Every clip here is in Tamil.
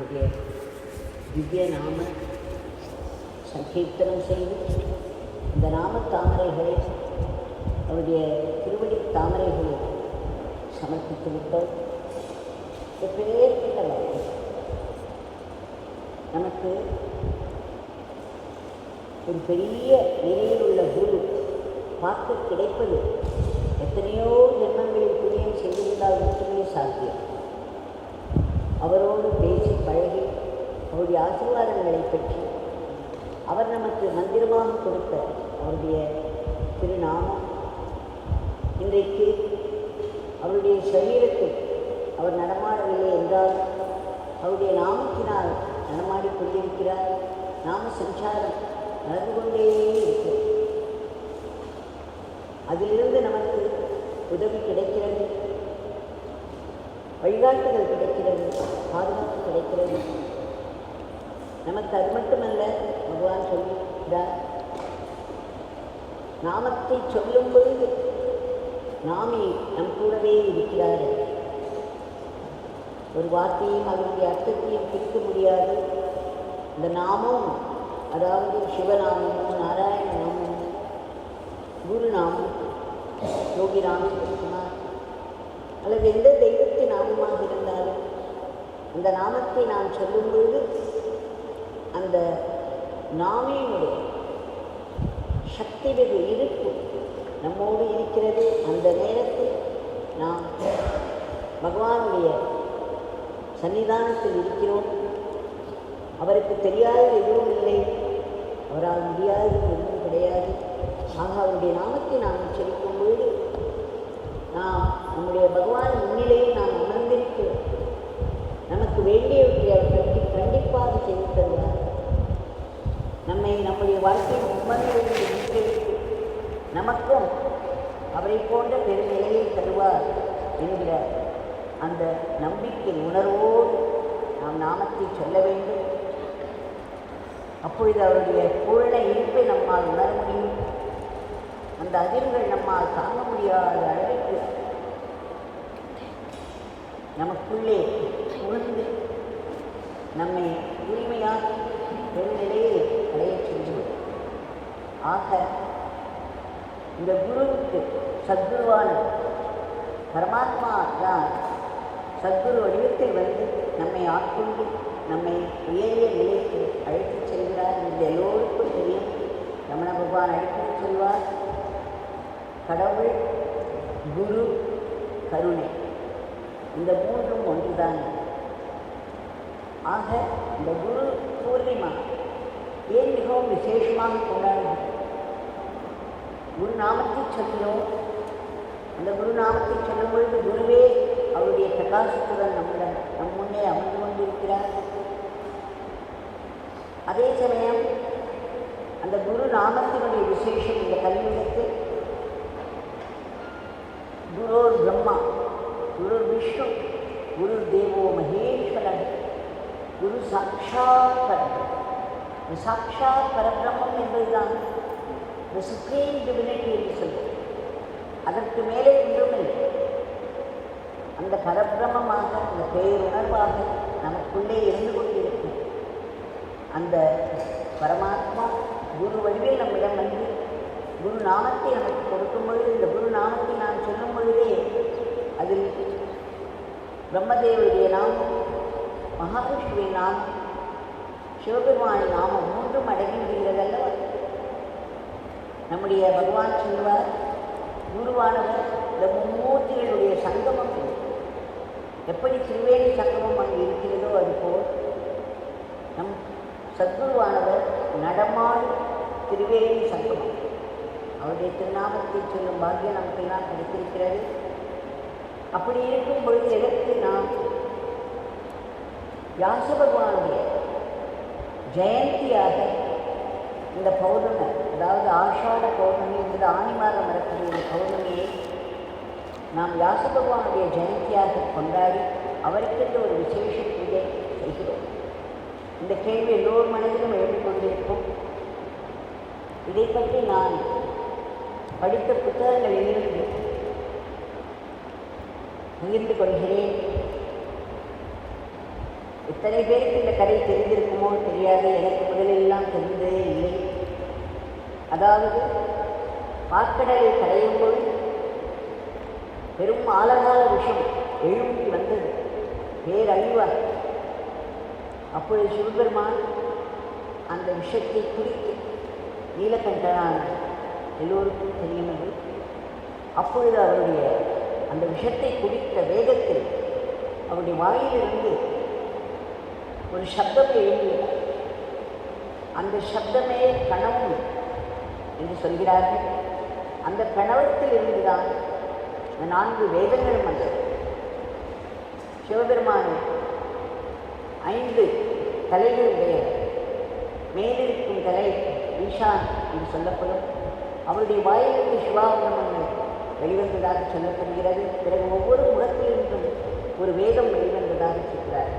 அவருடைய திவ்ய நாம சங்கீர்த்தனம் செய்து இந்த நாம தாமரைகளை அவருடைய திருவடி தாமரைகளை சமர்ப்பித்து விட்டோம். எப்பேற்பட்ட நமக்கு ஒரு பெரிய நிலையில் உள்ள குரு பார்க்க கிடைப்பது எத்தனையோ ஜென்மங்களில் புண்ணியம் செய்திருந்தால் மட்டுமே சாத்தியம். அவரோடு பேசி பழகி அவருடைய ஆசீர்வாதங்களை பெற்று அவர் நமக்கு மந்திரமாக கொடுத்த அவருடைய திருநாமம். இன்றைக்கு அவருடைய சரீரத்தில் அவர் நடமாடவில்லை என்றால் அவருடைய நாமத்தினால் நடமாடி கொண்டிருக்கிறார். நாம சஞ்சாரம் நடந்து கொண்டே இருக்கிறது அதிலிருந்து நமக்கு உதவி கிடைக்கிறது. வழிகாட்டுதல் கிடைக்கிறது. பாதுகாப்பு நமக்கு அது மட்டுமல்ல பகவான் சொல்கிறார் நாமத்தை சொல்லும் பொழுது நாமே நம் கூடவே இருக்கிறார். ஒரு வார்த்தையும் அதனுடைய அர்த்தத்தையும் பிரிக்க முடியாது. இந்த நாமம் அதாவது சிவநாமம் நாராயண நாமம் குருநாமம் யோகி ராமகிருஷ்ணனார் அல்லது எந்த தெய்வத்தின் நாமமாக இருந்தாலும் அந்த நாமத்தை நாம் சொல்லும் பொழுது அந்த நாமியினுடைய சக்தி வெகு இருப்பு நம்மோடு இருக்கிறது. அந்த நேரத்தில் நாம் பகவானுடைய சன்னிதானத்தில் இருக்கிறோம். அவருக்கு தெரியாதது எதுவும் இல்லை. அவரால் முடியாதது எதுவும் கிடையாது. ஆக அவருடைய நாமத்தை நாம் செலுத்தும் பொழுது நாம் நம்முடைய பகவான் முன்னிலையை நாம் நமக்கு வேண்டியவற்றை அவர் கண்டிப்பாக செய்து தருவார் நம்மை நம்முடைய வாழ்க்கையின் மும்மந்திலிருந்து மீட்டெடுத்து நமக்கும் அவரை போன்ற பெருநிலையை தருவார் என்கிற அந்த நம்பிக்கை உணர்வோடு நாம் நாமத்தை சொல்ல வேண்டும். அப்பொழுது அவருடைய பூரண இருப்பை நம்மால் உணர முடியும். அந்த அதிர்வுகள் நம்மால் தாங்க முடியாத அளவிற்கு நமக்குள்ளே உணர்ந்து நம்மை தூய்மையாக்கி பெருநிலையை அடையச் செய்யும் ஆக இந்த குருவுக்கு சத்குருவான பரமாத்மா தான் சத்குரு வடிவத்தில் வந்து நம்மை ஆட்கொண்டு நம்மை உயரிய நிலைக்கு அழைத்துச் செல்கிறார் என்று எல்லோருக்கும் தெரியும். ரமண பகவான் அழைத்துச் செல்வார் கடவுள் குரு கருணை. இந்த மூன்றும் ஒன்றுதான். ஆக இந்த குரு பூர்ணிமா ஏன் மிகவும் விசேஷமாக கொண்டாடுகிறது? குரு நாமத்தை சொல்கிறோம். அந்த குரு நாமத்தை சொல்லும் பொழுது குருவே அவருடைய பிரகாசத்துடன் நம்முடன் நம் முன்னே அமர்ந்து கொண்டிருக்கிறார். அதே சமயம் அந்த குரு நாமத்தினுடைய விசேஷம் இந்த கலியுகத்தில் குரோர் பிரம்மா குரு விஷ்ணு குரு தேவோ மகேஸ்வரன் குரு சாட்சாத் பரபிரம்மம். இந்த சாட்சாத் பரபிரம்மம் என்பதுதான் இந்த சுப்ரீம் டிவினிட்டி என்று சொல்லுவோம் அதற்கு மேலே ஒன்றும் இல்லை. அந்த பரபிரமமாக அந்த பேருணர்வாக நமக்குள்ளே இருந்து கொண்டிருக்கும் அந்த பரமாத்மா குரு வடிவில் நம்மிடம் வந்து குரு நாமத்தை நமக்கு கொடுக்கும் பொழுது இந்த குரு நாமத்தை நாம் சொல்லும் பொழுதே அதில் பிரம்மதேவருடைய நாமம் மகாவிஷ்ணுவின் நாம் சிவபெருமானின் நாமம் மூன்றும் அடங்கிவிடுகிறது அல்லவா நம்முடைய பகவான் சொல்வார் குருவானவர் இந்த மும்மூர்த்திகளுடைய சங்கமம் எப்படி திருவேணி சங்கமம் அங்கு இருக்கிறதோ அதுபோல் நம் சத்குருவானவர் நடமாள் திருவேணி சங்கமம். அவருடைய திருநாமத்தை சொல்லும் பாக்கியம் நமக்கெல்லாம் கிடைத்திருக்கிறது. அப்படி இருக்கும் பொழுது எதற்கு நாம் வியாச பகவானுடைய ஜெயந்தியாக இந்த பௌர்ணமி அதாவது ஆஷாட பௌர்ணமி என்பது ஆணி மாதம் வரக்கூடிய இந்த பௌர்ணமியை நாம் வியாச பகவானுடைய ஜெயந்தியாக கொண்டாடி அவருக்கென்று ஒரு விசேஷ பூஜை செய்கிறோம். இந்த கேள்வி எல்லோர் மனதிலும் எழுதிக்கொண்டிருக்கும் இதை பற்றி நான் படித்த புத்தகங்களிலிருந்து பகிர்ந்து கொள்கிறேன். எத்தனை பேருக்கு இந்த கதை தெரிந்திருக்குமோ தெரியாது. எனக்கு முதலெல்லாம் தெரிந்ததே இல்லை. அதாவது பாக்கடலை கடையும் போது பெரும் ஆழகால விஷம் எழும்பி வந்தது. பேரழிவார் அப்பொழுது சிவபெருமான் அந்த விஷத்தை குறித்து நீலகண்டனான எல்லோருக்கும் தெரியும் என்று அப்பொழுது அவருடைய அந்த விஷத்தை குடித்த வேகத்தில் அவருடைய வாயிலிருந்து ஒரு சப்தம் எழுதியது அந்த சப்தமே கணவன் என்று சொல்கிறார்கள். அந்த கணவத்தில் இருந்துதான் இந்த நான்கு வேதங்களும் வந்தது. சிவபெருமான் ஐந்து தலைகளுடைய மேலிருக்கும் தலை ஈஷான் என்று சொல்லப்படும். அவருடைய வாயிலிருந்து சிவாபரணங்கள் வெளிவந்ததாக சொல்லப்படுகிறது. பிறகு ஒவ்வொரு முகத்திலிருந்தும் ஒரு வேதம் வெளிவந்ததாக சொல்கிறார்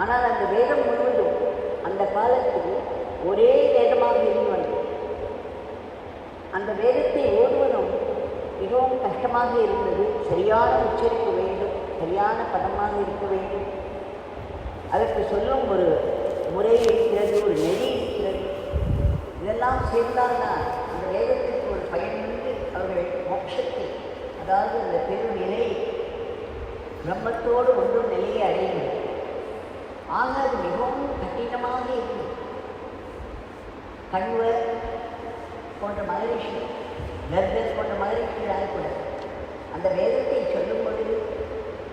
ஆனால் அந்த வேதம் முழுவதும் அந்த காலத்தில் ஒரே வேதமாக இருந்து வந்தது. அந்த வேதத்தை ஓடுவதும் மிகவும் கஷ்டமாக இருந்தது. சரியான உச்சரிப்பு வேண்டும் சரியான பதமாக இருக்க வேண்டும். அதற்கு சொல்லும் ஒரு முறை இருக்கிறது ஒரு நெறி இருக்கிறது. இதெல்லாம் சேர்ந்தால்தான் அந்த வேதத்திற்கு ஒரு பயனுண்டு அவர்கள் மோட்சத்தை அதாவது அந்த பெருநிலை பிரம்மத்தோடு ஒன்றும் நிலையை அடைகிறது ஆக அது மிகவும் கடினமாக இருக்கு கண்வ போன்ற மகரிஷி கர்கர் போன்ற மகரிஷிகளாக கூட அந்த வேதத்தை சொல்லும் பொழுது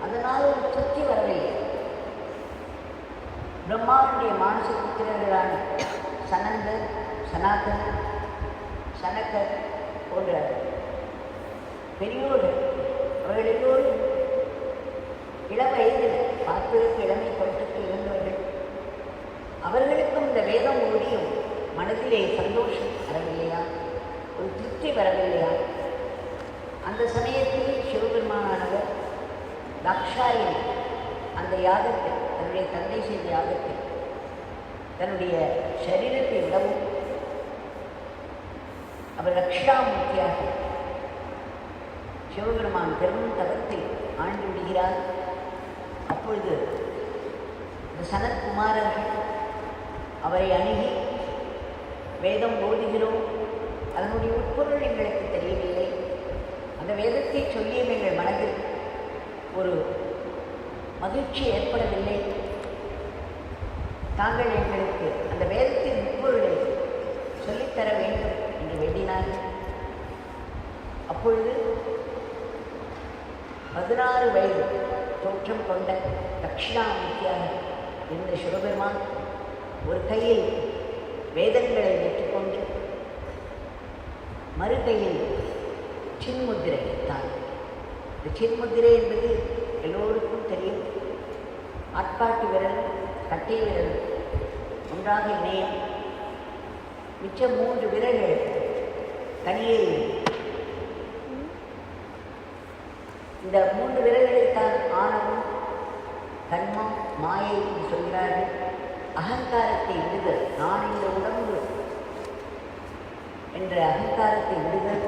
அதனால் ஒரு திருப்தி வரவில்லை. பிரம்மாவுடைய மானச புத்திரர்களான சனந்தர் சனாதன் சனக்கர் போன்ற பெரியோர்கள் அவர்கள் எல்லோரும் இளம் வயதில் பார்ப்பதற்கு இளமை தோற்றத்தில் இருந்தவர்கள் அவர்களுக்கும் இந்த வேதம் ஓடியும் மனதிலே சந்தோஷம் வரவில்லையா? ஒரு திருப்தி வரவில்லையா? அந்த சமயத்தில் சிவபெருமானானவர் தாக்ஷாயணி அந்த யாகத்தை தன்னுடைய தந்தை செய்த யாகத்தை தன்னுடைய சரீரத்தை விடவும் அவர் ரக்ஷாமூர்த்தியாக சிவபெருமான் பெரும் தவத்தில் ஆண்டு விடுகிறார். அப்பொழுது இந்த சனத்குமாரர்கள் அவரை அணுகி வேதம் ஓதுகிறோம். அதனுடைய உட்பொருள் எங்களுக்கு தெரியவில்லை. அந்த வேதத்தை சொல்லியும் எங்கள் மனதில் ஒரு மகிழ்ச்சி ஏற்படவில்லை. தாங்கள் எங்களுக்கு அந்த வேதத்தின் உட்பொருளை சொல்லித்தர வேண்டும் என்று வேண்டினார். அப்பொழுது பதினாறு வயது தோற்றம் கொண்ட தட்சிணாமூர்த்தியாக இருந்த சிவபெருமான் ஒரு கையில் வேதங்களை வைத்துக்கொண்டு மறு கையில் சின்முத்திரை தான் இந்த சின்முத்திரை என்பது எல்லோருக்கும் தெரியும். ஆட்பாட்டு விரல் கட்டை விரல் ஒன்றாக இணையம். மிச்ச மூன்று விரல்கள் தனியே இந்த மூன்று விரல்களைத்தான் ஆணவம் கர்மம் மாயை என்று சொல்கிறார்கள். அகங்காரத்தை விடுதல். நான் இந்த உடம்பு என்ற அகங்காரத்தை விடுதல்.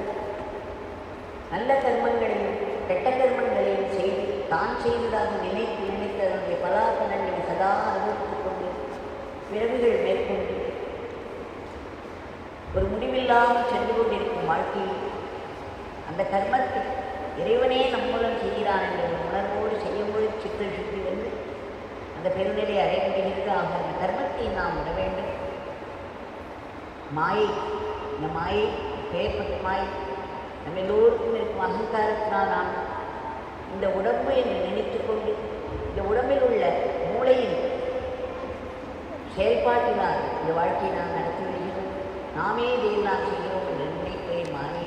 நல்ல கர்மங்களையும் கெட்ட கர்மங்களையும் செய்து தான் செய்ததாக நினைத்து நினைத்து அதனுடைய பலாபலன்களை சதா அனுபவித்துக் கொண்டு பிறவிகள் மேற்கொண்டு ஒரு முடிவில்லாமல் சென்று கொண்டிருக்கும் வாழ்க்கையில் அந்த கர்மத்தை இறைவனே நம்மளும் செய்கிறான் என்ற உணர்வோடு செய்யும்போது சித்த சுற்றி வந்து அந்த பெருநிலை அடைய முடிகிறது ஆக அந்த கர்மத்தை நாம் விட வேண்டும். மாயை இந்த மாயை பெயர்பட்ட மாயை நம்ம எல்லோருக்கும் இருக்கும் அகங்காரத்தினால் நான் இந்த உடம்பு என்று நினைத்து கொண்டு இந்த உடம்பில் உள்ள மூளையின் செயல்பாட்டினால் இந்த வாழ்க்கையை நாம் நடத்தி வருகிறோம். நாமே இதையெல்லாம் செய்கிறோம் என்ற நினைப்பை மாறி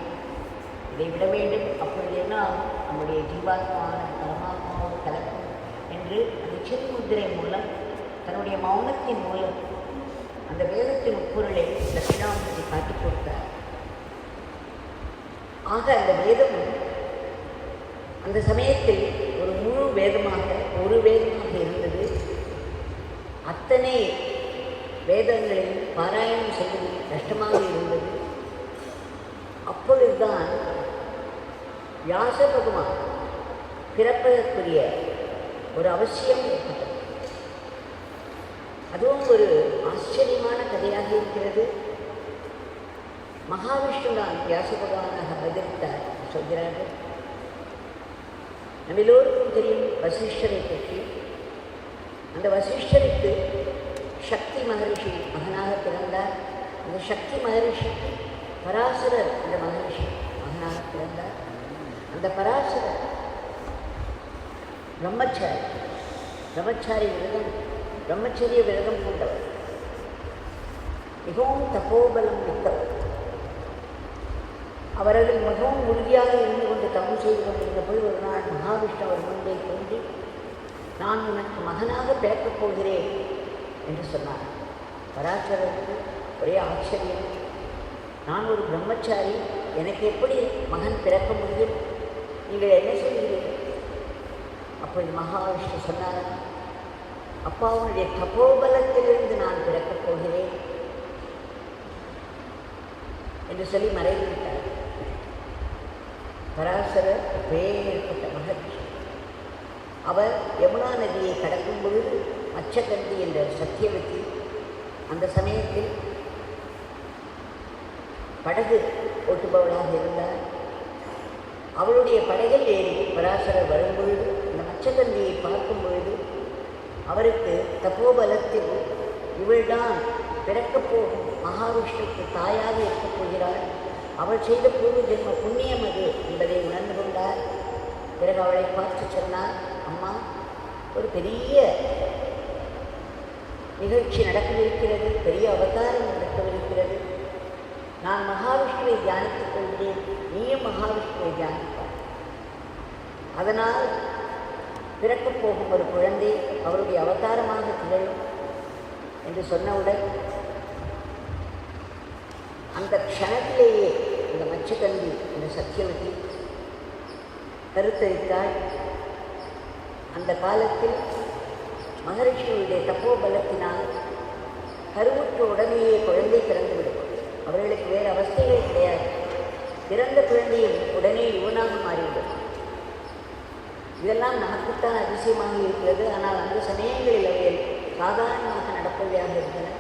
இதை விட வேண்டும். அப்பொழுது என்ன ஆகும்? நம்முடைய ஜீவாத்மான பரமாத்மாவோடு கலக்கும் என்று அந்த சின்முத்திரை மூலம் தன்னுடைய மௌனத்தின் மூலம் அந்த வேதத்தின் உட்பொருளை தட்சிணாமூர்த்தி காட்டிக் கொடுத்தார். ஆக அந்த வேதம் அந்த சமயத்தில் ஒரு முழு வேதமாக ஒரு வேதமாக இருந்தது. அத்தனை வேதங்களையும் பாராயணம் செய்வது கஷ்டமாக இருந்தது. அப்பொழுதுதான் வியாச பகவான் பிறப்பதற்குரிய ஒரு அவசியம் ஏற்பட்டது. அதுவும் ஒரு ஆச்சரியமான கதையாக இருக்கிறது. மகாவிஷ்ணு தான் வியாச பகவானாக அவதரித்தார் சொல்கிறார்கள். நம்ம எல்லோருக்கும் தெரியும் வசிஷ்டரை பற்றி. அந்த வசிஷ்டருக்கு சக்தி மகரிஷி மகனாக பிறந்தார். அந்த சக்தி மகரிஷிக்கு பராசரர் இந்த மகரிஷி மகனாக பிறந்தார். அந்த பராசர பிரம்மச்சாரி பிரம்மச்சாரி விரதம் பிரம்மச்சரிய விரதம் கொண்டவர். மிகவும் தப்போபலம் மிக்கவர். அவர்கள் மிகவும் உறுதியாக இருந்து கொண்டு தவம் செய்து கொண்டிருந்த போது ஒரு நாள் மகாவிஷ்ணு அவர் முன்பே தோன்றி நான் உனக்கு மகனாக பிறக்கப் போகிறேன் என்று சொன்னார். பராசரருக்கு ஒரே ஆச்சரியம். நான் ஒரு பிரம்மச்சாரி எனக்கு எப்படி மகன் பிறக்க முடியும்? நீங்கள் என்ன சொல்கிறீர்கள் அப்பொழுது மகாவிஷ்ணு சொன்னார் அப்பா உன்னுடைய தபோபலத்திலிருந்து நான் பிறக்கப் போகிறேன் என்று சொல்லி மறைந்து விட்டார் பராசரர் பேர்பட்ட மகர்ஷி. அவர் யமுனா நதியை கடக்கும் பொழுது மச்சகந்தி என்ற சத்தியவதி அந்த சமயத்தில் படகு ஓட்டுபவளாக இருந்தார். அவளுடைய படைகள் ஏறி பராசரர் வரும்பொழுது அந்த மச்சகந்தியை பார்க்கும் பொழுது அவருக்கு தப்போபலத்தில் இவள்தான் பிறக்கப் போகும் மகாவிஷ்ணுக்கு தாயாக இருக்கப் போகிறாள். அவள் செய்த பூர்வ ஜென்ம புண்ணியம் அது என்பதை உணர்ந்து கொண்டார். பிறகு அவளை பார்த்து சொன்னார் அம்மா ஒரு பெரிய நிகழ்ச்சி நடக்கவிருக்கிறது பெரிய அவதாரம் நடக்கவிருக்கிறது. நான் மகாவிஷ்ணுவை தியானித்துக் கொள்கிறேன். நீயும் மகாவிஷ்ணுவை தியானிப்பார் அதனால் பிறக்கப் போகும் ஒரு குழந்தை அவருடைய அவதாரமாக திகழும் என்று சொன்னவுடன் அந்த க்ஷணத்திலேயே இந்த மச்சகந்தி இந்த சத்தியவதி கருத்தரித்தாள். அந்த காலத்தில் மகரிஷியுடைய தப்போபலத்தினால் கருவுற்ற உடனேயே குழந்தை பிறந்துவிடும் அவர்களுக்கு வேறு அவஸ்தைகள் கிடையாது பிறந்த குழந்தையும் உடனே யுவனாக மாறிவிடும் இதெல்லாம் நமக்குத்தான் அதிசயமாக இருக்கிறது. ஆனால் அந்த சமயங்களில் அவைகள் சாதாரணமாக நடப்பவையாக இருந்தன.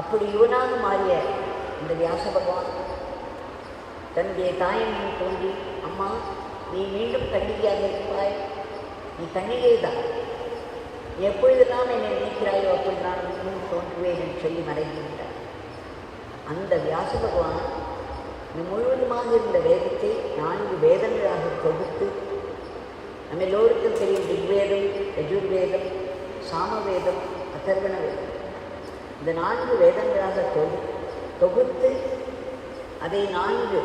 அப்படி யுவனாக மாறிய இந்த வியாச பகவான் தன்னுடைய தாயின் தோன்றி அம்மா நீ மீண்டும் கண்ணிகையாக இருப்பாய். நீ கண்ணிகை தான் எப்பொழுதெல்லாம் என்னை நினைக்கிறாயோ அப்படி நான் மீண்டும் தோன்றுவேன் என்று சொல்லி மறைந்து அந்த வியாச பகவான் முழுவதுமாக இருந்த வேதத்தை நான்கு வேதங்களாக தொகுத்து நம்ம எல்லோருக்கும் தெரியும் ரிக்வேதம் யஜுர்வேதம் சாமவேதம் அதர்வண வேதம் இந்த நான்கு வேதங்களாக தொகு தொகுத்து அதை நான்கு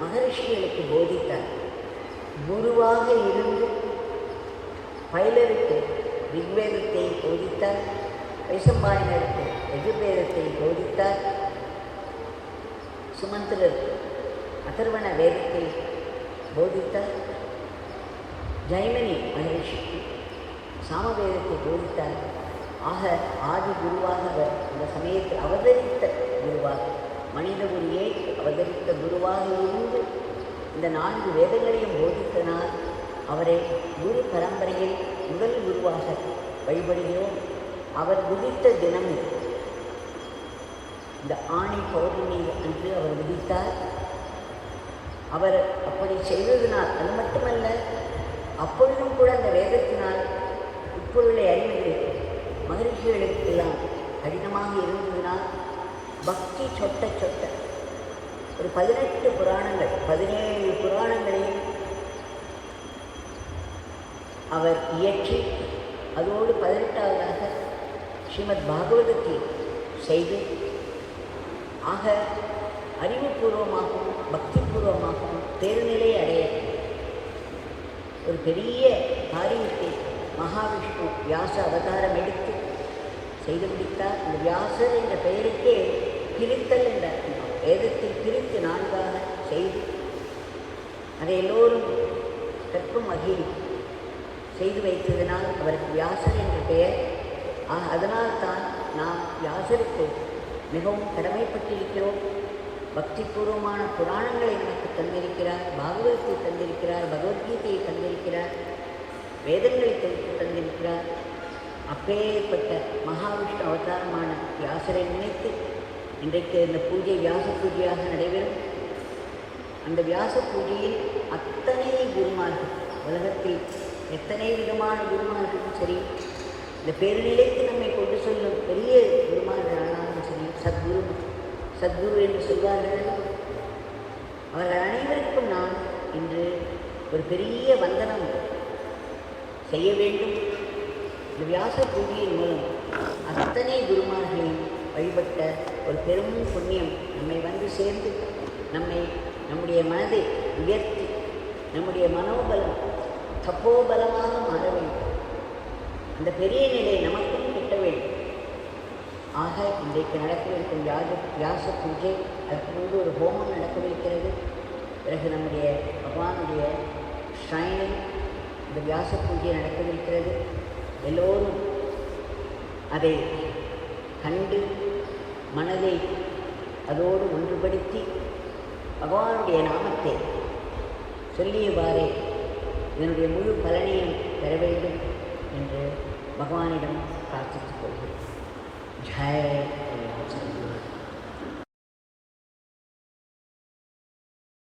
மகரிஷிகளுக்கு போதித்தார். குருவாக இருந்து பைலருக்கு ரிக்வேதத்தை போதித்தார் வைசம்பாயினருக்கு யஜுர்வேதத்தை போதித்தார். சுமந்திரர் அதர்வண வேதத்தை போதித்த ஜெயமணி மகரிஷிக்கு சாமவேதத்தை போதித்தார். ஆக ஆதி குருவாக அவர் இந்த சமயத்தில் அவதரித்த குருவாக மனித உரியை அவதரித்த குருவாக இருந்து இந்த நான்கு வேதங்களையும் போதித்தனால் அவரை குரு பரம்பரையில் முதல் குருவாக வழிபடுகிறோம். அவர் குதித்த தினம் இந்த ஆணி பௌர்ணமி அன்று அவர் விதித்தார். அவர் அப்படி செய்ததினால் அது மட்டுமல்ல அப்பொழுதும் கூட அந்த வேதத்தினால் இப்பொருளை மகிழ்ச்சிகளுக்கு மகிழ்ச்சிகளுக்கெல்லாம் கடினமாக இருந்ததினால் பக்தி சொட்ட சொட்ட. ஒரு பதினெட்டு புராணங்கள் பதினேழு புராணங்களையும் அவர் இயற்றி அதோடு பதினெட்டாவதாக ஸ்ரீமத் பாகவதத்தை செய்து ஆக அறிவுபூர்வமாகவும் பக்திபூர்வமாகவும் தேர்நிலை அடைய ஒரு பெரிய காரியத்தை மகாவிஷ்ணு வியாச அவதாரம் எடுத்து செய்து முடித்தார். இந்த வியாசர் என்ற பெயருக்கே பிரித்தல் என்ற வேதத்தை பிரித்து நான்காக செய்து அதை எல்லோரும் கற்கும் வகையில் செய்து வைத்ததினால் அவருக்கு வியாசர் என்ற பெயர். அதனால் தான் நாம் வியாசருக்கு மிகவும் கடமைப்பட்டிருக்கிறோம் பக்திபூர்வமான புராணங்களை நமக்கு தந்திருக்கிறார் பாகவதத்தை தந்திருக்கிறார் பகவத்கீதையை தந்திருக்கிறார் வேதங்களை தொகுத்து தந்திருக்கிறார். அப்பேற்பட்ட மகாவிஷ்ணு அவதாரமான வியாசரை நினைத்து இன்றைக்கு இந்த பூஜை வியாச பூஜையாக நடைபெறும். அந்த வியாச பூஜையில் அத்தனை குருமார்கள் உலகத்தில் எத்தனை விதமான குருமார்களும் சரி இந்த பேருநிலைக்கு நம்மை கொண்டு செல்லும் பெரிய குருமார்கள் ஆனாலும் சத்குரு. சத்குரு என்று சொல்வார்கள். அவர்கள் அனைவருக்கும் நான் இன்று ஒரு பெரிய வந்தனம் செய்ய வேண்டும். இந்த வியாச பூஜையின் மூலம் அத்தனை குருமார்களையும் வழிபட்ட ஒரு பெரும் புண்ணியம் நம்மை வந்து சேர்ந்து நம்மை நம்முடைய மனதை உயர்த்தி நம்முடைய மனோபலம் தப்போபலமாக மாற வேண்டும். அந்த பெரிய நிலை நமக்கு ஆக இன்றைக்கு நடக்கவிருக்கும் வியாச வியாச பூஜை அதற்கு முன்பு ஒரு ஹோமம் நடக்கவிருக்கிறது. பிறகு நம்முடைய பகவானுடைய ஷ்ரைனில் இந்த வியாச பூஜை நடக்கவிருக்கிறது. எல்லோரும் அதை கண்டு மனதை அதோடு ஒன்றுபடுத்தி பகவானுடைய நாமத்தை சொல்லியவாறே இதனுடைய முழு பலனையும் பெற வேண்டும் என்று பகவானிடம் பிரார்த்தித்துக் கொள்கிறேன். ใช้